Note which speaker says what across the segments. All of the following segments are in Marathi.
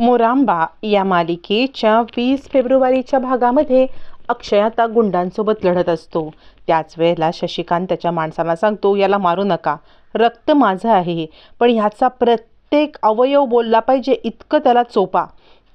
Speaker 1: मोरांबा या मालिकेच्या वीस फेब्रुवारीच्या भागामध्ये अक्षय आता गुंडांसोबत लढत असतो. त्याच वेळेला शशिकांत त्याच्या माणसांना सांगतो याला मारू नका. रक्त माझं आहे पण ह्याचा प्रत्येक अवयव बोलला पाहिजे इतकं त्याला चोपा.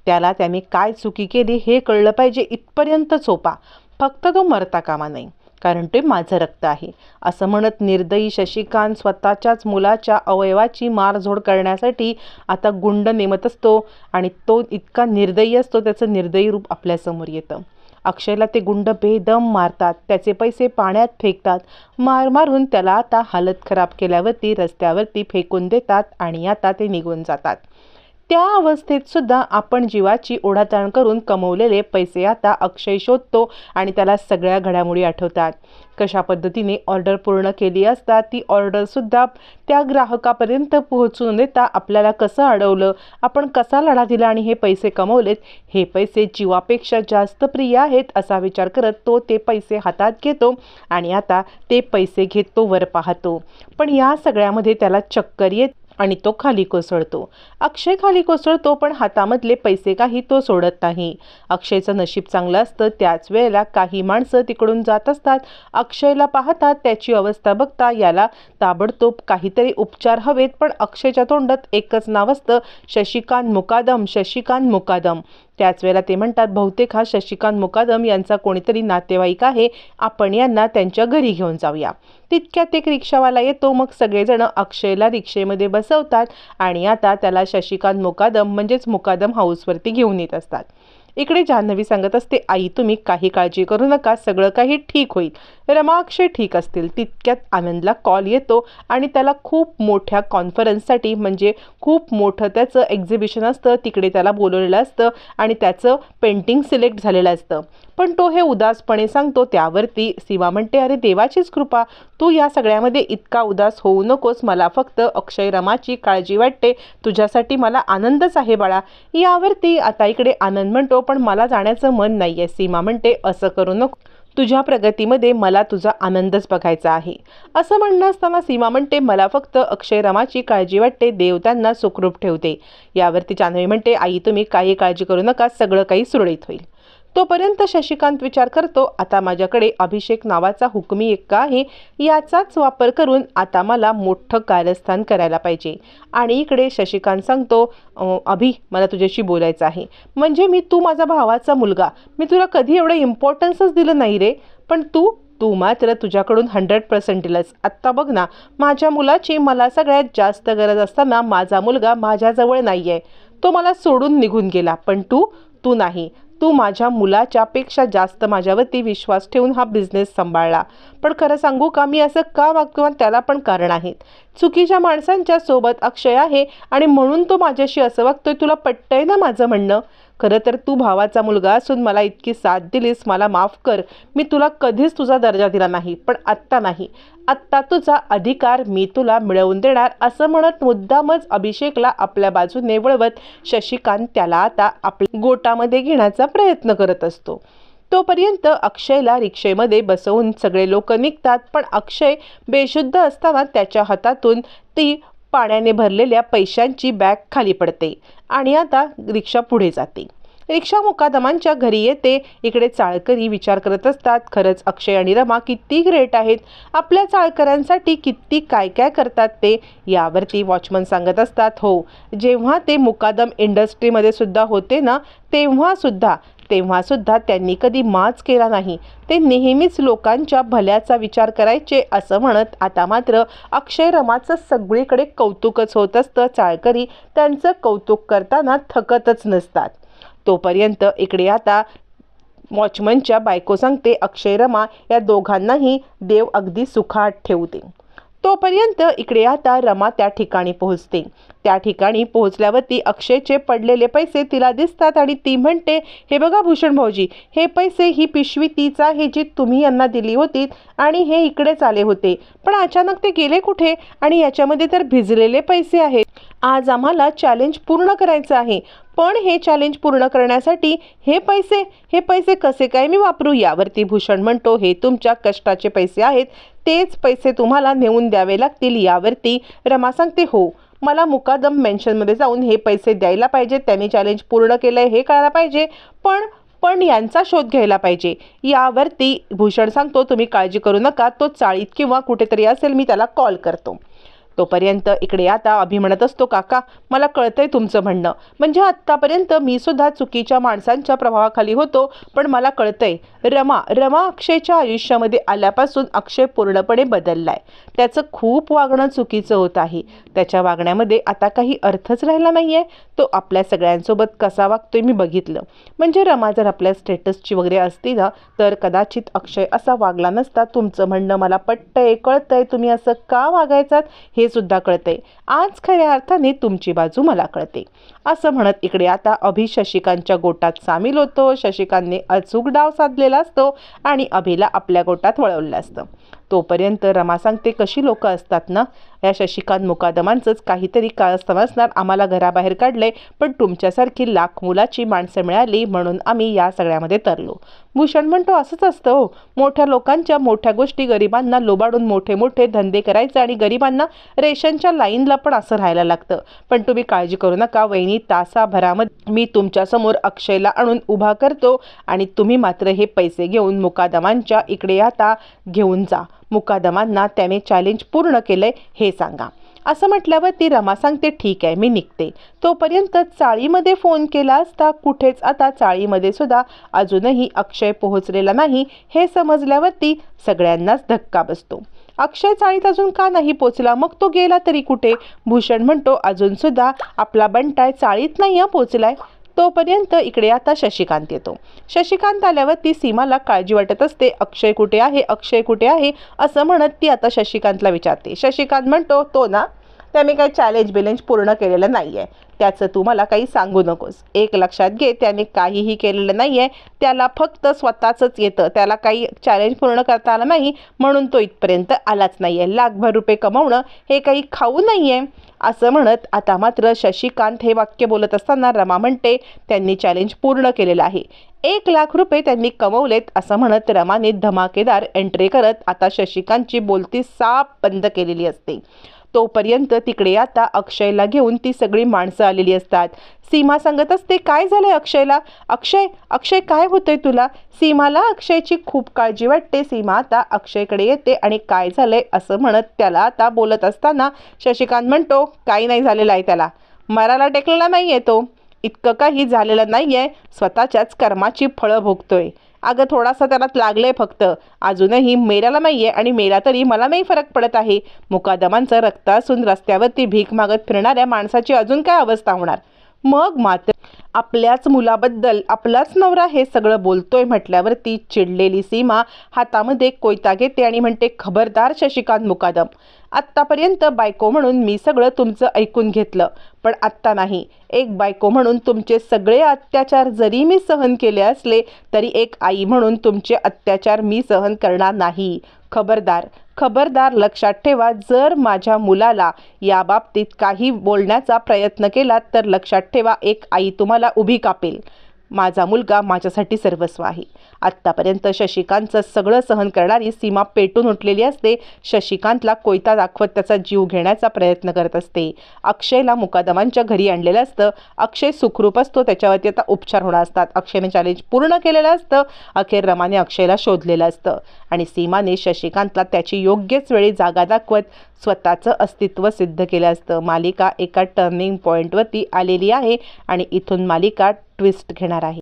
Speaker 1: त्याला त्याने काय चुकी केली हे कळलं पाहिजे इथपर्यंत चोपा. फक्त तो मरता कामा नाही कारण ते माझं रक्त आहे. असं म्हणत निर्दयी शशिकांत स्वतःच्याच मुलाच्या अवयवाची मारझोड करण्यासाठी आता गुंड नेमत असतो आणि तो इतका निर्दयी असतो त्याचं निर्दयी रूप आपल्यासमोर येतं. अक्षयला ते गुंड बेदम मारतात त्याचे पैसे पाण्यात फेकतात मार मारून त्याला आता हालत खराब केल्यावरती रस्त्यावरती फेकून देतात आणि आता ते निघून जातात. त्या अवस्थेत सुद्धा आपण जीवाची ओढाताण करून कमवलेले पैसे आता अक्षय शोधतो आणि त्याला सगळ्या घडामोडी आठवतात. कशा पद्धतीने ऑर्डर पूर्ण केली असता ती ऑर्डरसुद्धा त्या ग्राहकापर्यंत पोहोचून देता आपल्याला कसं अडवलं आपण कसा लढा दिला आणि हे पैसे कमवलेत हे पैसे जीवापेक्षा जास्त प्रिय आहेत असा विचार करत तो ते पैसे हातात घेतो आणि आता ते पैसे घेत तो वर पाहतो. पण या सगळ्यामध्ये त्याला चक्कर येत आणि तो खाली कोसळतो. अक्षय खाली कोसळतो पण हातामधले पैसे काही तो सोडत नाही. अक्षयचं नशीब चांगलं असतं त्याच वेळेला काही माणसं तिकडून जात असतात. अक्षयला पाहतात त्याची अवस्था बघता याला ताबडतोब काहीतरी उपचार हवेत पण अक्षयच्या तोंडात एकच नाव असतं शशिकांत मुकादम शशिकांत मुकादम. त्याच वेळेला ते म्हणतात बहुतेक हा शशिकांत मुकादम यांचा कोणीतरी नातेवाईक आहे. आपण यांना त्यांच्या घरी घेऊन जाऊया. तितक्यात एक रिक्षावाला येतो मग सगळेजण अक्षयला रिक्षेमध्ये बसवतात आणि आता त्याला शशिकांत मुकादम म्हणजेच मुकादम हाऊसवरती घेऊन येत असतात. इकडे जान्हवी सांगत असते आई तुम्ही काही काळजी करू नका सगळं काही ठीक होईल. रमा अक्षय ठीक असतील तितक्यात आनंदला कॉल येतो आणि त्याला खूप मोठ्या कॉन्फरन्ससाठी म्हणजे खूप मोठं त्याचं एक्झिबिशन असतं तिकडे त्याला बोलवलेलं असतं आणि त्याचं पेंटिंग सिलेक्ट झालेलं असतं. पण तो हे उदासपणे सांगतो त्यावरती सीमा म्हणते अरे देवाचीच कृपा तू या सगळ्यामध्ये इतका उदास होऊ नकोस मला फक्त अक्षय रमाची काळजी वाटते तुझ्यासाठी मला आनंदच आहे बाळा. यावरती आता इकडे आनंद म्हणतो पण मला जाण्याचं मन नाही आहे सीमा म्हणते असं करू नको. तुझ्या प्रगतीमध्ये मला तुझा आनंदच बघायचा आहे. असं म्हणणं असताना सीमा म्हणते मला फक्त अक्षयरामाची काळजी वाटते देव त्यांना सुखरूप ठेवते. यावरती जान्हवी म्हणते आई तुम्ही काही काळजी करू नका सगळं काही सुरळीत होईल. तोपर्यंत शशिकांत विचार करतो आता माझ्याकडे अभिषेक नावाचा हुकमी एक्का आहे याचाच वापर करून आता मला मोठं कार्यस्थान करायला पाहिजे. आणि इकडे शशिकांत सांगतो अभि मला तुझ्याशी बोलायचं आहे. म्हणजे मी तू माझा भावाचा मुलगा. मी तुला कधी एवढं इम्पॉर्टन्सच दिलं नाही रे. पण तू तू मात्र तुझ्याकडून हंड्रेड पर्सेंट दिलंस. आत्ता बघ ना माझ्या मुलाची मला सगळ्यात जास्त गरज असताना माझा मुलगा माझ्याजवळ नाही आहे तो मला सोडून निघून गेला. पण तू तू नाही. तू माझ्या मुलाच्या पेक्षा जास्त माझ्यावरती विश्वास ठेवून हा बिझनेस सांभाळला. पण खरं सांगू का मी असं का वागतो आणि त्याला पण कारण आहेत? चुकीच्या माणसांच्या सोबत अक्षय आहे आणि म्हणून तो माझ्याशी असं वागतोय तुला पटतंय ना माझं म्हणणं? खरं तर तू भावाचा मुलगा असून मला इतकी साथ दिलीस मला माफ कर. मी तुला कधीच तुझा दर्जा दिला नाही पण आत्ता नाही. आत्ता तुझा अधिकार मी तुला मिळवून देणार असं म्हणत मुद्दामच अभिषेकला आपल्या बाजूने वळवत शशिकांत त्याला आता आपल्या गोटामध्ये घेण्याचा प्रयत्न करत असतो. तोपर्यंत अक्षयला रिक्षेमध्ये बसवून सगळे लोक निघतात पण अक्षय बेशुद्ध असताना त्याच्या हातातून ती पाण्याने भरलेल्या पैशांची बॅग खाली पडते आणि आता रिक्षा पुढे जाते. रिक्षा मुकादमांच्या घरी येते. इकडे चाळकरी विचार करत असतात. खरंच अक्षय आणि रमा किती ग्रेट आहेत. आपल्या चाळकऱ्यांसाठी किती काय काय करतात ते यावरती वॉचमन सांगत असतात. हो जेव्हा ते मुकादम इंडस्ट्रीमध्ये सुद्धा होते ना तेव्हा सुद्धा तेव्हा सुद्धा त्यांनी कधी माच केला नाही. ते नेहमीच लोकांच्या भल्याचा विचार करायचे असं म्हणत आता मात्र अक्षय रमाचं सगळीकडे कौतुकच होत असतं. चाळकरी त्यांचं कौतुक करताना थकतच नसतात. तोपर्यंत इकडे आता वॉचमनच्या बायको सांगते अक्षय रमा या दोघांनाही देव अगदी सुखात ठेवते. तोपर्यंत इकडे आता रमा त्या ठिकाणी पोहोचते. त्या ठिकाणी पोहोचल्यावरती अक्षयचे पडलेले पैसे तिला दिसतात आणि ती म्हणते हे बघा भूषण भाऊजी हे पैसे ही पिशवी तीच आहे जी तुम्ही यांना दिली होती आणि हे इकडेच आले होते. पण अचानक ते गेले कुठे? आणि याच्यामध्ये तर भिजलेले पैसे आहेत. आज आम्हाला चॅलेंज पूर्ण करायचं आहे. पण हे चॅलेंज पूर्ण करण्यासाठी हे पैसे हे पैसे कसे काय मी वापरू? यावरती भूषण म्हणतो हे तुमच्या कष्टाचे पैसे आहेत. तेच पैसे तुम्हाला नेऊन द्यावे लागतील. यावरती रमा सांगते हो मला मुकादम मेन्शनमध्ये जाऊन हे पैसे द्यायला पाहिजे. त्यांनी चॅलेंज पूर्ण केलं आहे हे कळायला पाहिजे. पण पण यांचा शोध घ्यायला पाहिजे. यावरती भूषण सांगतो तुम्ही काळजी करू नका. तो चाळीत किंवा कुठेतरी असेल मी त्याला कॉल करतो. तोपर्यंत इकडे आता अभि म्हणत असतो काका मला कळतंय तुमचं म्हणणं. म्हणजे आत्तापर्यंत मी सुद्धा चुकीच्या माणसांच्या प्रभावाखाली होतो पण मला कळतंय रमा रमा अक्षयच्या आयुष्यामध्ये आल्यापासून अक्षय पूर्णपणे बदललाय. त्याचं खूप वागणं चुकीचं होत आहे. त्याच्या वागण्यामध्ये आता काही अर्थच राहिला नाही आहे तो आपल्या सगळ्यांसोबत कसा वागतोय मी बघितलं. म्हणजे रमा जर आपल्या स्टेटसची वगैरे असती ना तर कदाचित अक्षय असा वागला नसता. तुमचं म्हणणं मला पटतंय कळतंय. तुम्ही असं का वागायचात? हे हे सुद्धा कळतंय. आज खऱ्या अर्थाने तुमची बाजू मला कळते. असं म्हणत इकडे आता अभि शशिकांतच्या गोटात सामील होतो. शशिकांतने अचूक डाव साधलेला असतो आणि अभिला आपल्या गोटात वळवलं असतं. तोपर्यंत रमा सांगते कशी लोक असतात ना? या शशिकांत मुकादमांचंच काहीतरी काळ समजणार आम्हाला घराबाहेर काढले पण तुमच्यासारखी लाख मुलाची माणसं मिळाली म्हणून आम्ही या सगळ्यामध्ये तरलो. भूषण म्हणतो असंच असतं हो. मोठ्या लोकांच्या मोठ्या गोष्टी गरिबांना लोबाडून मोठे मोठे धंदे करायचे आणि गरिबांना रेशनच्या लाईनला पण असं राहायला लागतं. पण तुम्ही काळजी करू नका वहिनी. तासाभरामध्ये मी तुमच्यासमोर अक्षयला आणून उभा करतो आणि तुम्ही मात्र हे पैसे घेऊन मुकादमांच्या इकडे आता घेऊन जा. मुकादमांना त्याने चॅलेंज पूर्ण केलंय हे सांगा. असं म्हटल्यावर ती रमा सांगते ठीक आहे मी निघते. तोपर्यंत चाळीमध्ये फोन केला असता कुठेच आता चाळीमध्ये सुद्धा अजूनही अक्षय पोहोचलेला नाही हे समजल्यावरती सगळ्यांनाच धक्का बसतो. अक्षय चाळीत अजून का नाही पोचला? मग तो गेला तरी कुठे? भूषण म्हणतो अजून सुद्धा आपला बंटाय चाळीत नाही हा पोचलाय. तोपर्यंत इकडे आता शशिकांत येतो. शशिकांत आल्यावर ती सीमाला काळजी वाटत असते अक्षय कुठे आहे अक्षय कुठे आहे असं म्हणत ती आता शशिकांतला विचारते. शशिकांत म्हणतो तो ना त्याने काही चॅलेंज बिलेंज पूर्ण केलेलं नाही आहे त्याचं तू मला काही सांगू नकोस. एक लक्षात घे त्याने काहीही केलेलं नाही आहे त्याला फक्त स्वतःचंच येतं. त्याला काही चॅलेंज पूर्ण करता आलं नाही म्हणून तो इथपर्यंत आलाच नाही आहे लाखभर रुपये कमवणं हे काही खाऊ नाही आहे असं म्हणत आता मात्र शशिकांत हे वाक्य बोलत असताना रमा म्हणते त्यांनी चॅलेंज पूर्ण केलेलं आहे. एक लाख रुपये त्यांनी कमवलेत असं म्हणत रमाने धमाकेदार एंट्री करत आता शशिकांतची बोलती साप बंद केलेली असते. तोपर्यंत तिकडे आता अक्षयला घेऊन ती सगळी माणसं आलेली असतात. सीमा सांगत असते काय झालंय अक्षयला? अक्षय अक्षय काय होतंय तुला? सीमाला अक्षयची खूप काळजी वाटते. सीमा आता अक्षयकडे येते आणि काय झालंय असं म्हणत त्याला आता बोलत असताना शशिकांत म्हणतो काही नाही झालेलं आहे त्याला. मराला टेकलेला नाही आहे तो. इतकं काही झालेलं नाही आहे स्वतःच्याच कर्माची फळं भोगतोय. अगं थोडासा त्याला लागलंय फक्त. अजूनही मेल्याला नाही आहे आणि मेला तरी मला नाही फरक पडत आहे. मुकादमांचं रक्त असून रस्त्यावरती भीक मागत फिरणाऱ्या माणसाची अजून काय अवस्था होणार? मग मात्र आपल्याच मुलाबद्दल आपलाच नवरा हे सगळं बोलतोय म्हटल्यावर ती चिडलेली सीमा हातामध्ये कोयता घेते आणि म्हणते खबरदार शशिकांत मुकादम. आत्तापर्यंत बायको म्हणून मी सगळं तुमचं ऐकून घेतलं. पण आत्ता नाही. एक बायको म्हणून तुमचे सगळे अत्याचार जरी मी सहन केले असले तरी एक आई म्हणून तुमचे अत्याचार मी सहन करणार नाही. खबरदार. खबरदार लक्षात ठेवा जर माझ्या मुलाला या बाबतीत काही बोलण्याचा प्रयत्न केला तर लक्षात ठेवा एक आई तुम्हाला उभी कापेल. माझा मुलगा माझ्यासाठी सर्वस्व आहे. आत्तापर्यंत शशिकांतचं सगळं सहन करणारी सीमा पेटून उठलेली असते. शशिकांतला कोयता दाखवत त्याचा जीव घेण्याचा प्रयत्न करत असते. अक्षयला मुकादमांच्या घरी आणलेलं असतं. अक्षय सुखरूप असतो त्याच्यावरती आता उपचार होणार असतात. अक्षयने चॅलेंज पूर्ण केलेलं असतं. अखेर रमाने अक्षयला शोधलेलं असतं. आणि सीमाने शशिकांतला त्याची योग्यच वेळी जागा दाखवत स्वतःचं अस्तित्व सिद्ध केलं असतं. मालिका एका टर्निंग पॉईंटवरती आलेली आहे आणि इथून मालिका ट्विस्ट घेणार आहे.